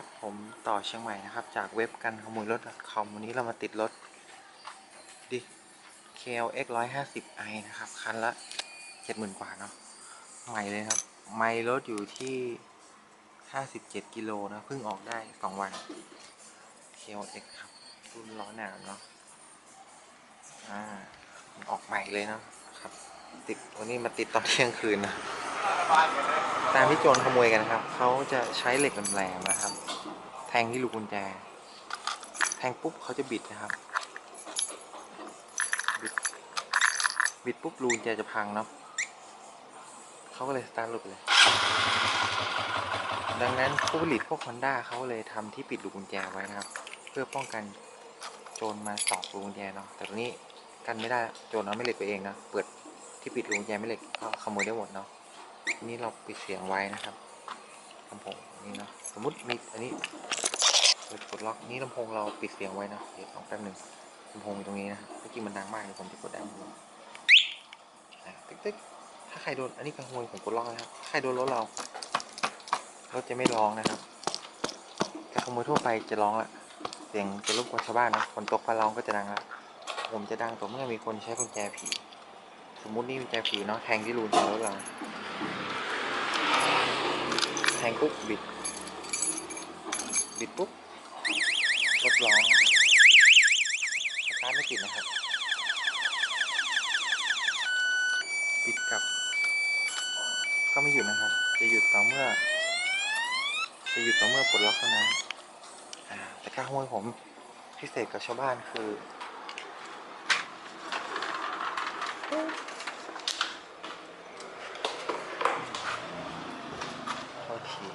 ครับผมต่อเชียงใหม่นะครับ จากเว็บกันขโมยรถ .com วันนี้เรามาติดรถดิ KLX 150i นะครับ คันละ 70,000 กว่าเนาะใหม่เลยครับ ไมล์รถอยู่ที่ 57 กิโลนะเพิ่งออกได้ 2 วัน KLX ครับรุ่นล้อหนาวเนาะอ่าออกใหม่เลยเนาะครับ ติดวันนี้มาติดตอนเที่ยงคืนนะ ตามที่โจรขโมยกันนะครับ เขาจะใช้เหล็กแหลมๆนะครับ แทงที่ลูกกุญแจ แทงปุ๊บเขาจะบิดนะครับ บิดบิดปุ๊บรูกกุญแจจะพังเนาะเขาก็เลยสตาร์ทรถไปเลย ดังนั้นผู้ผลิตพวก Honda เขาเลยทำที่ปิดลูกกุญแจไว้นะครับ เพื่อป้องกันโจรมาตอกลูกกุญแจเนาะแต่ตรงนี้กันไม่ได้โจรเอาไม่เหล็กไปเองนะเปิดที่ปิดลูกกุญแจไม่เหล็กก็ขโมยได้หมดเนาะ นี้เราปิดเสียงไว้นะครับลำโพงนี่เนาะสมมติมีอันนี้เรากดล็อกนี้ลำโพงเราปิดเสียงไว้นะเดี๋ยวสองแป๊บหนึ่งลำโพงอยู่ตรงนี้นะเมื่อกี้มันดังมากเลยผมจะกดด้ไม่รู้อะตึ๊กตึ๊กถ้าใครโดนอันนี้กระขโมยผมกดล็อกนะครับถ้าใครโดนรถเรารถจะไม่ร้องนะครับกระขโมยทั่วไปจะร้องละเสียงจะรบกวนชาวบ้านนะฝนตกฟ้าร้องก็จะดังละผมจะดังต่อเมื่อมีคนใช้กุญแจผี สมมุตินี่กุญแจผีเนาะแทงที่รูนแจรถเรา แทงปุ๊บบิด บิดปุ๊บรถร้องสตาร์ทไม่ติดนะครับปิดกลับ ก็ไม่หยุดนะครับ จะหยุดต่อเมื่อ จะหยุดต่อเมื่อปลดล็อกเท่านั้นแต่การขโมยผมพิเศษกับชาวบ้านคือ โทษที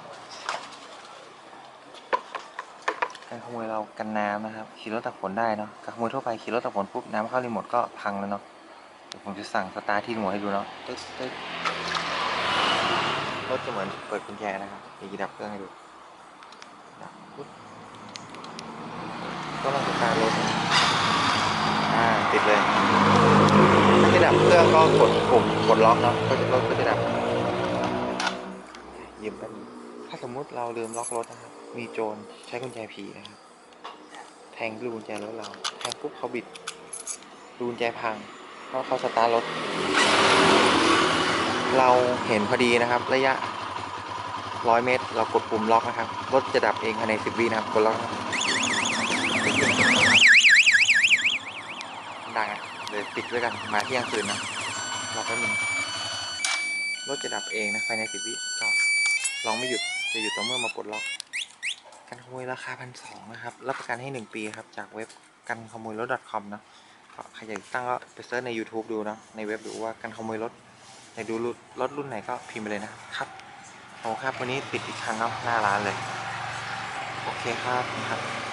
การ ขโมยเรากันน้ำนะครับขี่รถตักฝนได้เนาะการขโมยทั่วไปขี่รถตักฝนปุ๊บน้ำเข้ารีโมทก็พังแล้วเนาะเดี๋ยวผมจะสั่งสตาร์ทที่รีโมทให้ดูเนาะตึ๊กตึ๊กรถจะเหมือนเปิดกุญแจนะครับเดี๋ยวดับเครื่องให้ดูดับปุ๊บก็ลองสตาร์ทรถอ่าติดเลยถ้าจะดับเครื่องก็กดปุ่มกดล็อกเนาะก็จะรถก็จะดับยืมกันถ้าสมมุติเราลืมล็อกรถนะครับ มีโจรใช้กุญแจผีนะครับ แทงลูกุญแจรถเราแทงปุ๊บเขาบิดลูกุญแจพังเพราะเขาสตาร์ทรถ เราเห็นพอดีนะครับ ระยะร้อยเมตร เรากดปุ่มล็อกนะครับ รถจะดับเองภายในสิบวินะครับ กดล็อกดังอะเลยติดไว้กัน มาเที่ยงคืนนะรอแป๊บนึงรถจะดับเองนะภายในสิบวิก็ลองไม่หยุดจะหยุดต่อเมื่อมาปลดล็อก การขโมยราคาพันสองนะครับ รับประกันให้หนึ่งปีครับ จากเว็บกันขโมยรถ .com นะใครอยากตั้งก็ไปเซิร์ชใน YouTube ดูนะในเว็บดูว่ากันขโมยรถในดูรถรถรุ่นไหนก็พิมพ์ไปเลยนะครับโอเครับวันนี้ติดอีกคันเนาะหน้าร้านเลย โอเคครับครับ